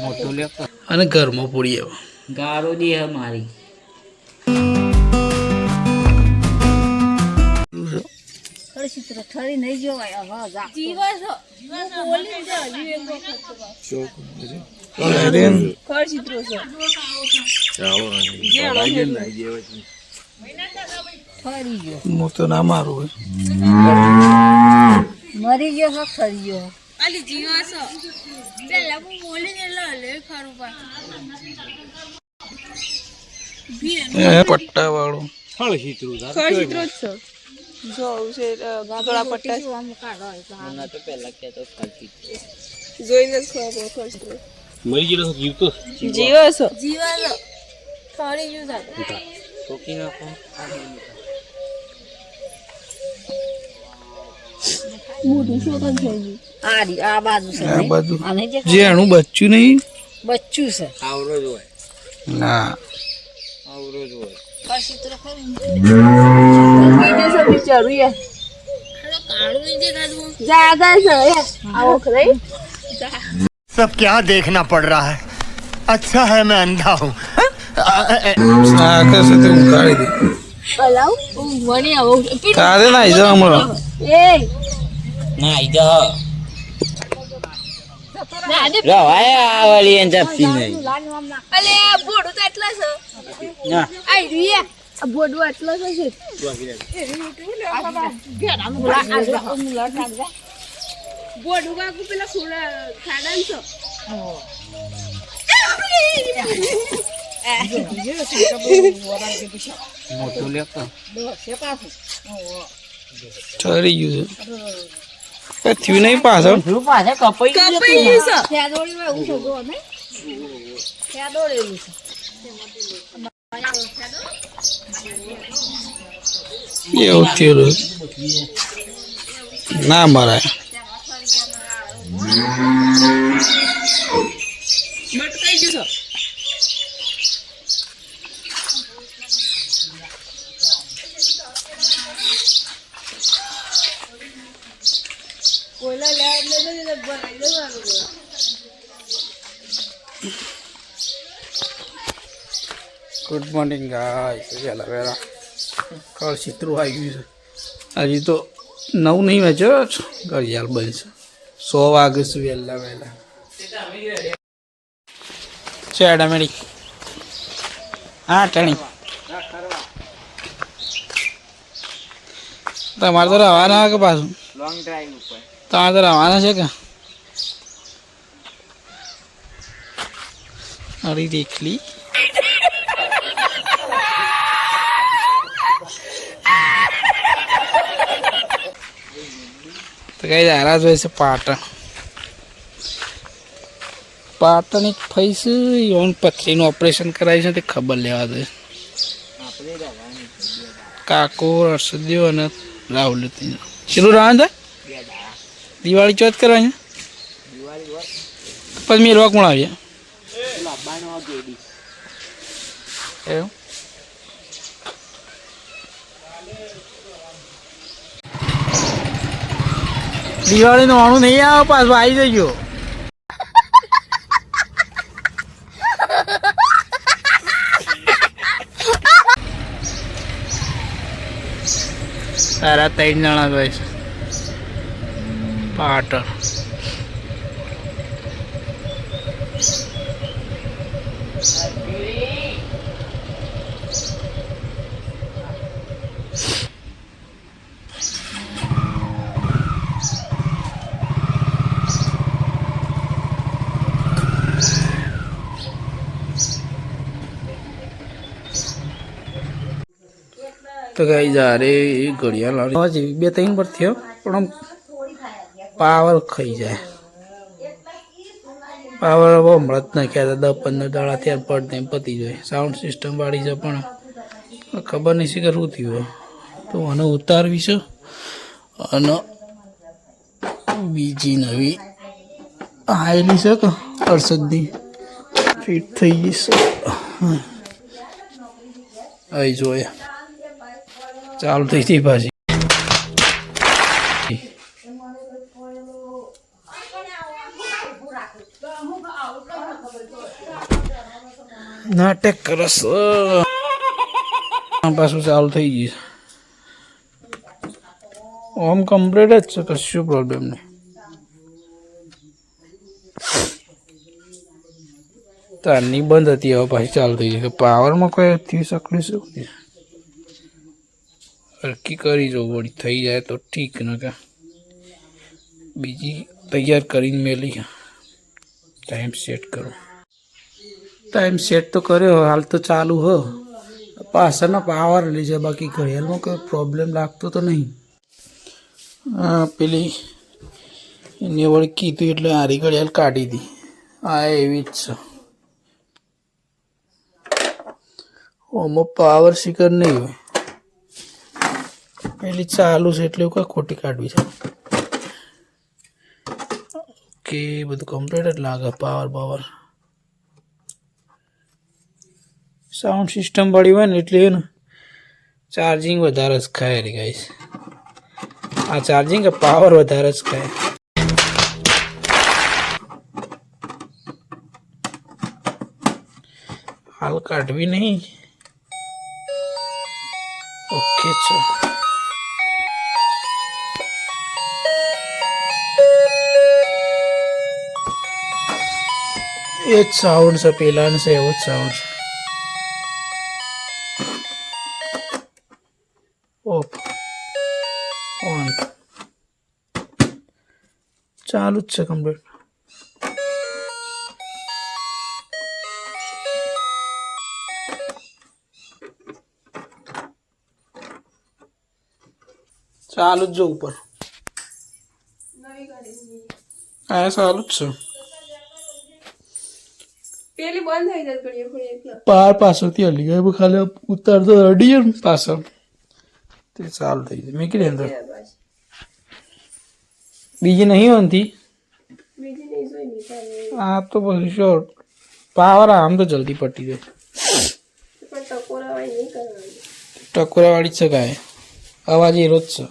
મોટું લે અને ઘરમાં પૂરી આવે ગારો દે હે મારી. મારું હોય. મરી ગયો ઠરી ગયો અલી જીવાશો પેલા હું બોલીને લે ખરું પા એ પટ્ટા વાળું ખરચિત્રો જ છો. જો છે ગાંધોળા પટ્ટા તો પેલા જોઈને જ ખબર ખરચિત્રો મરી ગયેલો જીવતો જીવો છો? જીવા છો. ઠરી ગયું સાથે નાખો. મોટું શોધન થઈ ગયું આ રી- આ બાજુ છે આ નહીં? બાજુ આને જે જે એનું બચ્ચું નહીં બચ્ચું છે આવરો જ હોય ના આવરો જ હોય ખરચિત્રો ખરું બીજે છે બિચારું યાર કાળું નહીં દેખાતું જાગા છે યાર આવો ખરી सब क्या देखना पड़ रहा है अच्छा है मैं अंधा हूँ અલાવ ઊંઘવાની આવો તારે ના આવી જાવ હમણાં. એ ના ઈ તો આવલી એન જપતી નહીં અલે બોડું તો એટલા છે. ના. આઈ રીયા આ બોડું એટલા છે છે બોડું કાકુ પેલા ખાડા છે. મોટું લેતો ઠરી ગયું છે. થયું નહીં પાછળ કપાઈ ગયું છે એવું છે. ના મરાય મટકાઈ ગયું છે કોઈલા લે એટલે તો બનાવી દેવાનું ગુડ મોર્નિંગ ગાય વહેલા કળ ચિત્રો આવી ગયું છે. હજી તો નવ નહીં વેચ્યો ઘડિયાળ બનશે સો વાગે છું વહેલા વહેલા. ચેડા મેળી હા, ટણી. તમારે તો રવાના કે પાછું? લોંગ તમારે તો રવાના છે કે? અરે, દેખલી. તો કઈ આરા જોઈએ છે પાટણ. પાટણ એક ફઈ છે યોન પથરીનું ઓપરેશન કરાવ્યું છે તે ખબર લેવા દે. કાકો હર્ષદ્યો અને રાહુલ કેટલું રાવણ થાય દિવાળી ચોથ કરવાની પછી મેળવા કોણ આવ્યા. એવું? દિવાળી નું આણું નહીં આવે પાછું આવી જજો. સારા ત્રણ જણા હોય પાટણ. તો કઈ જારે ઘડિયાળ લાવી બે ત્રણ પર થયો, પણ આમ પાવર ખાઈ જાય. પાવર હવે હમણાં જ નાખ્યા હતા દસ પંદર દાડા ત્યાં પડ ને પતી જાય. સાઉન્ડ સિસ્ટમ વાળી છે પણ ખબર નહીં છે કે શું થયું. તો મને ઉતારવી છે, અને બીજી નવી આવેલી છે કે અડસદની ફિટ થઈ ગઈ છે. અહીં ચાલુ થઈ હતી પાછી નાટક કરસ પાછું ચાલુ થઈ ગયું ઓમ કમ્પ્લીટ જ છે કશું પ્રોબ્લેમ નહીં તારની બંધ હતી હવે પાછી ચાલુ થઈ ગઈ પાવરમાં કોઈ થયું શકલું શું હરકી કરી જો વળી થઈ જાય તો ઠીક ને કે. બીજી તૈયાર કરીને મેલી ટાઈમ સેટ કરો. ટાઈમ સેટ તો કર્યો હાલ તો ચાલુ હો. પાછળનો પાવર લઈ જાય બાકી ઘડિયાળમાં કોઈ પ્રોબ્લેમ લાગતો તો નહીં. હા પેલી એને વળી કીધું એટલે હારી ઘડિયાળ કાઢી હતી હા એવી જ છે. ઓમાં પાવર શીકર નહીં હોય. પેલી ચાલુ છે એટલે એવું કાંઈ ખોટી કાઢવી છે. ઓકે બધું કમ્પ્લીટ જ લાગે પાવર પાવર સાઉન્ડ સિસ્ટમ વાળી હોય ને એટલે ને ચાર્જિંગ વધારે જ ખાય રે ગાઈસ આ ચાર્જિંગ કે પાવર વધારે જ ખાય. હાલ કાઢવી નહીં. ઓકે છે એ જ સાઉન્ડ છે પેલા છે એવો જ સાઉન્ડ છે. Off on. ચાલુ જ છે કમ્પ્લીટ ચાલુ જ જો ઉપર. હા ચાલુ જ છે. બંધ થઈ જાય ઘડીએ ઘડીએ એટલે પાર પાછળથી હલી ગયો. ખાલી ઉતારતો અડી ને પાછળ. તે ચાલુ થઈ જાય. મેં કીધું અંદર બીજી. નહીં હોતી બીજી નહીં જોઈ તો પછી શ્યોર પાવર આમ તો જલ્દી પટી જાય. ટકોરાવાળી છે કાંઈ. અવાજ એ રોજ છે.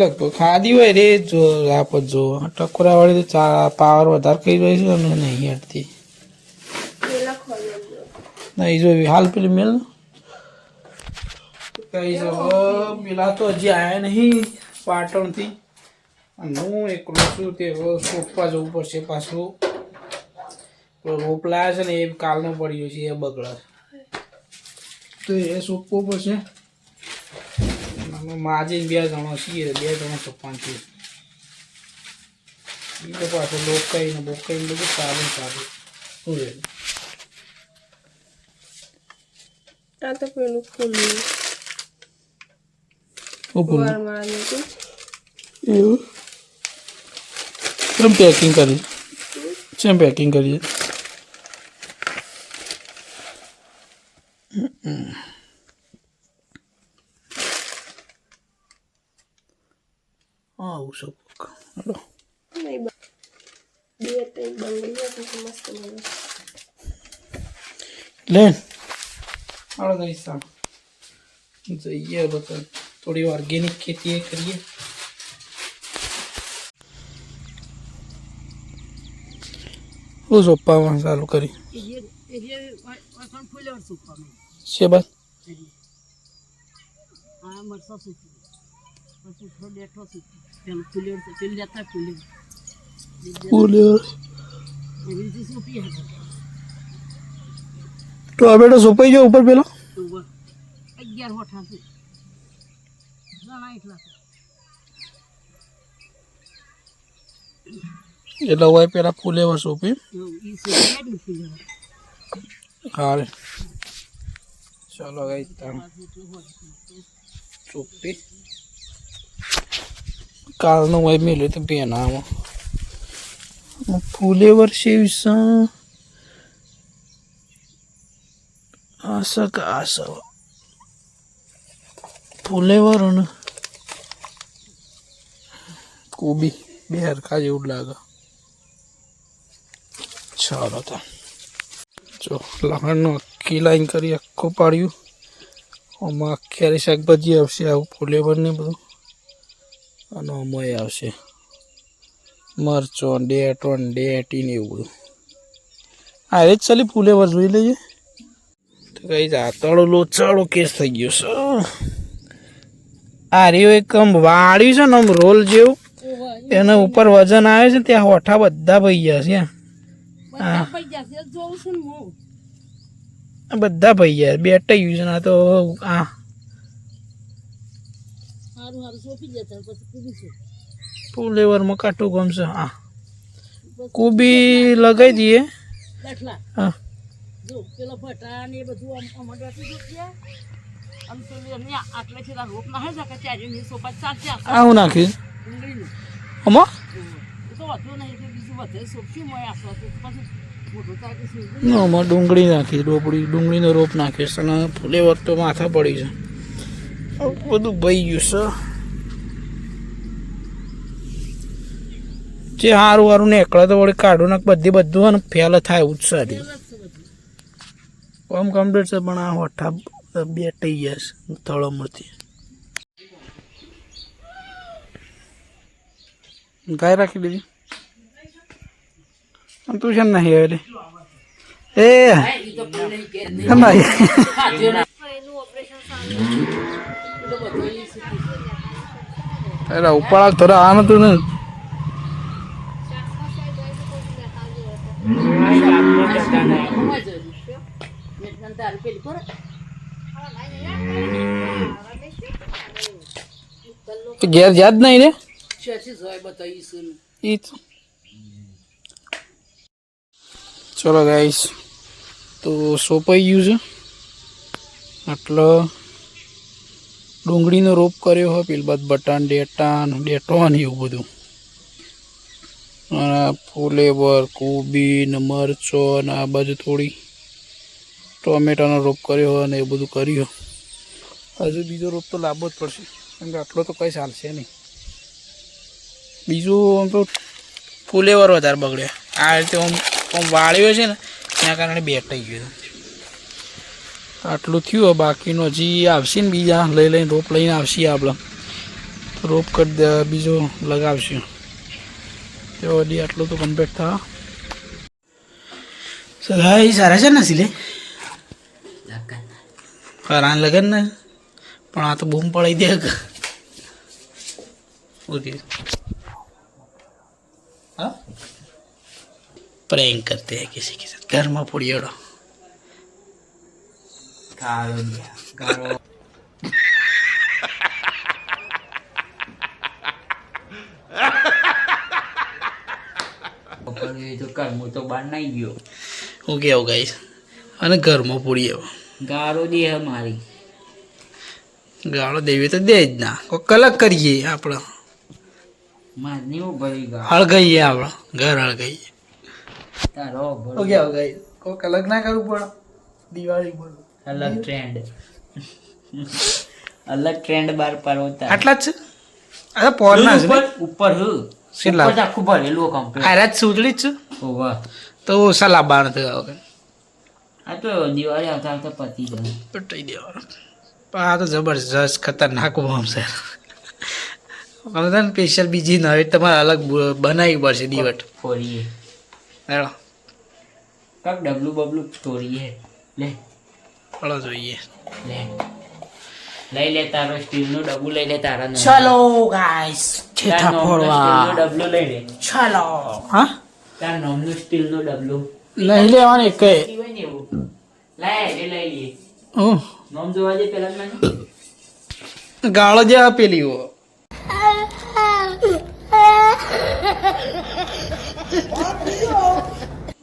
લગભગ ખાધી હોય રે જો આપ જ. ટકોરાવાળી તો પાવર વધારે કહી રહી છે અને નહીં હટતી નહીં જોઈ હાલ પેલી મેલ. કઈ જો પેલા તો હજી આયા નહીં પાટણથી. હું એકલો છું તે સોફા જવું પડશે પાછું. રોપ લાયા છે ને એ કાલનો પડ્યો છે એ બગડે તો એ સોપવો પડશે. અમે માજી બે જણો છીએ બે જણો સોપવાનું છીએ. એ તો પાછું લોકાઈ બોકાઈને બધું સારું ચાલુ શું છે? આ તો પેલું ખુલ્લું. એવું? કેમ પેકિંગ કરી? કેમ પેકિંગ કરીએ આવું શું હલો નહીં બ- ત્રણ બંગડી હતી તો મસ્ત મને લે હાલો ગઈ સામ જઈએ બધા થોડી ઓર્ગેનિક ખેતી એ કરીએ હું સોપામાં ચાલુ કરી છે બસ ફૂલ્યો ટોમેટો સોપાઈ ગયો ઉપર પેલો. એટલે હોય પેલા ફૂલેવર સોપી. હારે ચાલો સોંપી. કાલનું હોય મેલ્યું તો બેનામાં ફૂલેવર છે વિષા આશા કે આશા ફૂલેવર અને કોબી બે હરખા જેવું લાગે ચાલો તો જો લહણનું આખી લાઈન કરી આખું પાડ્યું આમાં આખી શાકભાજી આવશે આવું ફૂલેવર ને બધું અને આમાં આવશે. મરચો ડેટોન ને ડેટી ને એવું બધું. હા એ જ ચાલી ફૂલેવર જોઈ લઈએ. તો કઈ આતળો લોચાળો કેસ થઈ ગયો છે. આ રહ્યો એક આમ વાળ્યું છે ને આમ રોલ જેવું. એના ઉપર વજન આવે છે ત્યાં હોઠા બધા ભઈ ગયા છે આ બધા ભઈ ગયા બેટા ગયું છે. આ તો આ સારું સારું સોંપી જતા પછી કૂદીશું ફૂલેવરમાં કાટું ગમશે હા. કોબી લગાવી દઈએ. દાખલા હા. જો પેલો ભટા ને એ બધું આમ અમારે આટલું જો આમ તો એમને આટલે છે રોપ ના હે કે ચારે ની સોપા ચાર ચાર આ હું નાખ્યું આમાં તો વધુ નહીં બીજું વધે સોપશું મળે આશા પછી ડુંગળી નાખી ડોપડી ડુંગળીનો રોપ નાખ્યો અને ફૂલેવર તો માથા પડી છે. આ બધું ભઈ ગયું છે. જે સારું સારું નીકળે તો વળી કાઢું નાખ બધી બધું અને ફેલ થાય જ સારી કોમ કમ્પ્લીટ છે પણ આ હોઠા બેટાઈ ગયા છે તળમથી ગાય રાખી દીધી. અને તું છે ને નહીં હવે એ. નહીં અરે ઉપાડા થોડા આ નતું ને. ઘેર યાદ નહીં તો. ચલો ગાઈશ તો સોપાઈ ગયું છે. આટલો ડુંગળીનો રોપ કર્યો હોય, પેલી બાદ બટાન ડેટાન ડેટોન એવું બધું. ફુલેવર કોબી ને મરચો ને આ બાજુ થોડી ટોમેટાનો રોપ કર્યો હોય ને એ બધું કર્યું હજુ બીજો રોપ તો લાવવો જ પડશે કેમ કે આટલો તો કંઈ ચાલશે નહીં. બીજું આમ તો ફુલેવર વધારે બગડ્યા આ રીતે આમ વાળ્યો છે ને, એના કારણે બેટાઈ ગયું આટલું થયું બાકીનો હજી આવશે ને બીજા લઈ લઈને રોપ લઈને આવશે આપણે. રોપ કરી દે બીજો લગાવશું. તો હજી આટલું તો કમ્પ્લીટ થા. એ સારા છે ને સિલે ખરા લગન ને? પણ આ તો બૂમ પડાઈ દે ઓકે હા? પ્રેંગ કરતે કિસી કે સાથ ઘરમાં પૂરી અડો Caro, caro. હું કેવું ગાઈશ અને ઘરમાં પૂરી ગાળો દે મારી ગાળો દેવી તો દે જ ના. કોઈ કલક કરીએ આપણે. મારની ભરી ગા હળગઈએ આપણે. ઘર હળગઈએ. તારો ઓકે ગાઈશ કોઈ કલક ના કરવું પડે. દિવાળી અલગ ટ્રેન્ડ અલગ ટ્રેન્ડ બાર પાડો આટલા જ છે? અરે પોરના છે ઉપર ઉપર હું. શેલા? ઉપર આખું ભરેલું કમ્પ્લીટ આ રાત સુધડી જ છે? ઓવા તો સલાહ બાર થયો આવે આ તો દિવાળી આવતા આવતા પતી જાય. પટાઈ દેવાનું. પણ આ તો જબરજસ્ત ખતરનાક બોમ્બ છે. અમે તો સ્પેશિયલ બીજી નવી તમારે અલગ બનાવી પડશે દીવટ ફોરીએ હેડો કાક ડબલું બબલું હે. લે. હળો જોઈએ. લે. લઈ લે તારો સ્ટીલનું ડબ્બું લઈ લે તારા ચલો ગાઈસ નોમનું સ્ટીલનું ડબલું લઈ લે. ચલો હા? તાર નોમનું સ્ટીલનું ડબલું. નહીં લેવાનું એવું? લાય એ લઈ લે. ઓહ નોમ જોવા જે પેલા મને. ગાળો જે આપેલી હો.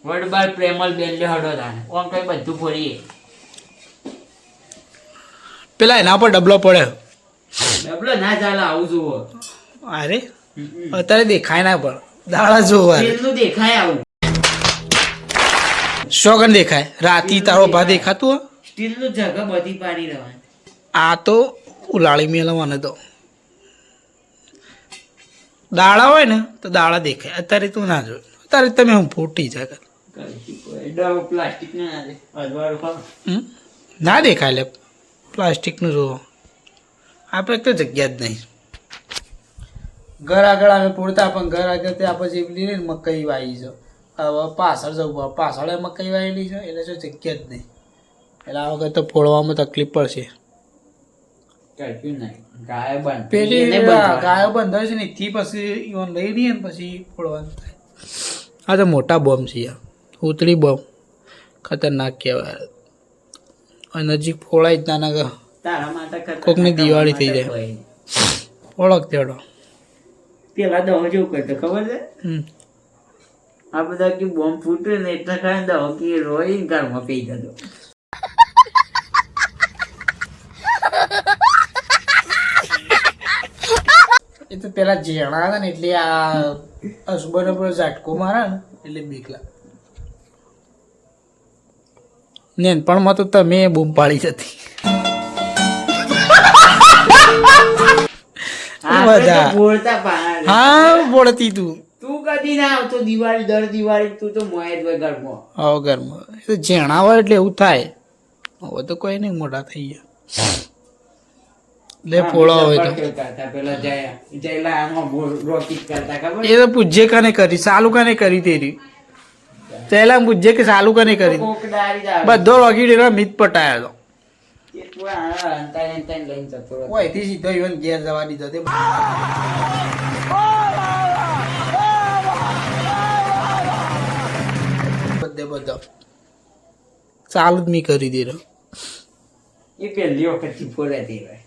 વર્ડ બાર પ્રેમલ બેન લે હડો તાને ઓમ કઈ બધું ફોડીએ પેલા એના પર ડબલો પડે ડબલો ના ચાલે આવું જુઓ. અરે અત્યારે દેખાય ના પણ. દાડા જોવા દેખાય આવું? શોગન દેખાય? રાતી તારો ભા દેખાતું હોય? સ્ટીલનું જગ બધી પાડી રહેવાની આ તો ઉલાળી મેળવવાને તો. દાડા હોય ને તો દાડા દેખાય. અત્યારે તું ના જોયું. અત્યારે તમે હું ફૂટી જાય ના? ના દેખાય લે. પ્લાસ્ટિકનું જુઓ. આપણે તો જગ્યા જ નહીં. ઘર આગળ અમે પૂરતા પણ ઘર આગળ ત્યાં પછી પેલી ને મકાઈ વાવી છે. હવે પાછળ જવું પાછળ મકાઈ વાવેલી છે એટલે શું જગ્યા જ નહીં. એટલે આ વખત તો ફોડવામાં તકલીફ પડશે. કશું ગાય બંધ. પેલી ગાયો બંધ છે ને થી પછી ઈવન લઈ લઈએ ને પછી ફોડવાનું થાય. આ તો મોટા બોમ્બ છે ઉતરી બોમ્બ. ખતરનાક કહેવાય. નજીક ફોળાય જ નાના કોકની દિવાળી થઈ જાય. ઓળખ તેડો. પેલા દવા જેવું કરતો ખબર છે? આ બધા કે બોમ્બ ફૂટ્યો ને એટલા કાંઈ દવા કે રોઈ ઘરમાં પી જતો. એ તો પેલા જેણા હતા ને એટલે આ અસબનો પેલો ઝાટકો મારા ને એટલે બીક લાગે નેનપણમાં તો તમે બૂમ પાડી જતી પણ હા બોલતી તું. તું કદી ના આવતો દિવાળી દર દિવાળી તું તો મોય જ હોય ઘરમાં. હા ઘરમાં. એ તો જેણા હોય એટલે એવું થાય. હવે તો કોઈ નહીં મોટા થઈ ગયા. લે ફોડો હોય તો. એ તો પૂજ્ય કાને કરી સાલુ કાને કરી તેરી. પહેલા પૂછજે કે કરી કોક દારી જ આવે. બધો રોકી ડેરા મિત પટાયો હતો સીધો ઈવન ઘેર જવા દીધો તે. બધે બધો. ચાલુ જ મી કરી દે રહ્યો. એ પહેલી વખત ફોડાતી હોય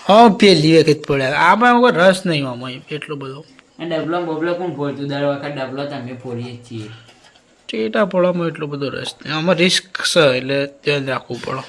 હા પેલી વખત પડ્યા આમાં રસ નહીં આમાં એટલો બધો. અને ડબલો બબલો કોણ ફોડતું દર વખત ડબલો તમે ફોડીએ છીએ. ટેટા પડવામાં એટલો બધો રસ નહીં. આમાં રિસ્ક છે એટલે ધ્યાન રાખવું પડે.